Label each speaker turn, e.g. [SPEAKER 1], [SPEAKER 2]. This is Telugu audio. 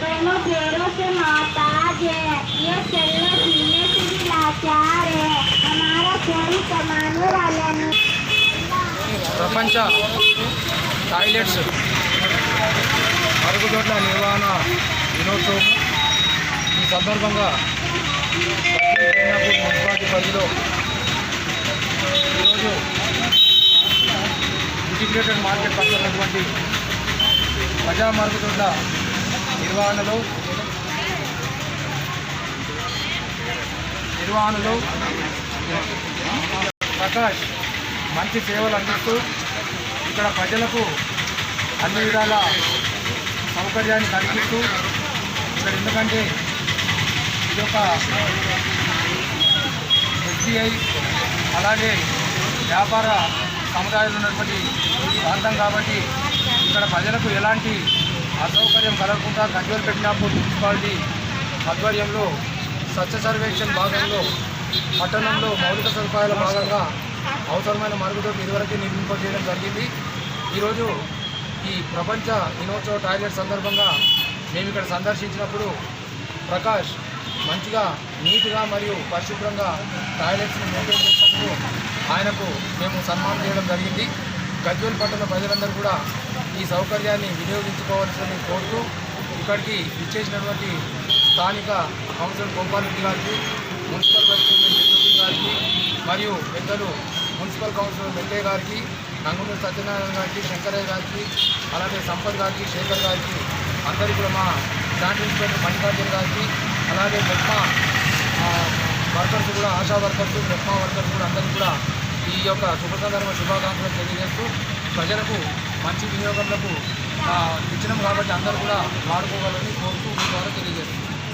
[SPEAKER 1] दोनों पैरों से मोहताज है ये चलने फिरने से भी लाचार है हमारा कोई कमाने वाला नहीं
[SPEAKER 2] ప్రపంచ టాయిలెట్స్ మరుగుదొడ్ల నిర్వహణ? దినోత్సవం ఈ సందర్భంగా మున్సిపాలిటీ పరిధిలో ఈరోజు ఇంటిగ్రేటెడ్ మార్కెట్ పక్కనటువంటి ప్రజా మార్కెట్ల నిర్వహణలో నిర్వహణలో ప్రకాష్ మంచి సేవలు అందిస్తూ ఇక్కడ ప్రజలకు అన్ని విధాల సౌకర్యాన్ని కలిగిస్తూ ఇక్కడ ఎందుకంటే ఇది ఒక ఎస్బీఐ అలాగే వ్యాపార సముదాయాలు ఉన్నటువంటి ప్రాంతం కాబట్టి ఇక్కడ ప్రజలకు ఎలాంటి అసౌకర్యం కలగకుండా గజ్వల్ పెట్టినప్పుడు మున్సిపాలిటీ ఆధ్వర్యంలో స్వచ్ఛ సర్వేక్షణ భాగంలో పట్టణంలో మౌలిక సదుపాయాల భాగంగా అవసరమైన మరుగుదొడ్లు ఇదివరకే నిర్మింపజేయడం జరిగింది. ఈరోజు ఈ ప్రపంచ దినోత్సవ టాయిలెట్ సందర్భంగా మేము ఇక్కడ సందర్శించినప్పుడు ప్రకాష్ మంచిగా నీట్గా మరియు పరిశుభ్రంగా టాయిలెట్స్ని మెయింటైన్ చేసినందుకు ఆయనకు మేము సన్మానం చేయడం జరిగింది. గజ్వేల్ పట్టణ ప్రజలందరూ కూడా ఈ సౌకర్యాన్ని వినియోగించుకోవాల్సిందని కోరుతూ ఇక్కడికి ఇచ్చేసినటువంటి స్థానిక కౌన్సిలర్ గోపాలరెడ్డి గారికి మున్సిపల్ వైస్ చైర్మన్ గారికి మరియు పెద్దలు మున్సిపల్ కౌన్సిలర్ వెంకయ్య గారికి నంగునూరు సత్యనారాయణ గారికి శంకరయ్య గారికి అలాగే సంపత్ గారికి శేఖర్ గారికి అందరికీ కూడా మా జాయింట్ ఇన్స్పెక్టర్ మల్లికార్జున గారికి అలాగే మెప్మా వర్కర్స్ కూడా ఆశా వర్కర్స్ మెప్మా వర్కర్స్ కూడా అందరికీ కూడా ఈ యొక్క శుభ సందర్భ శుభాకాంక్షలు తెలియజేస్తూ ప్రజలకు మంచి వినియోగంలో ఇచ్చినాం కాబట్టి అందరూ కూడా వాడుకోవాలని కోరుతూ మీ ద్వారా తెలియజేస్తున్నాం.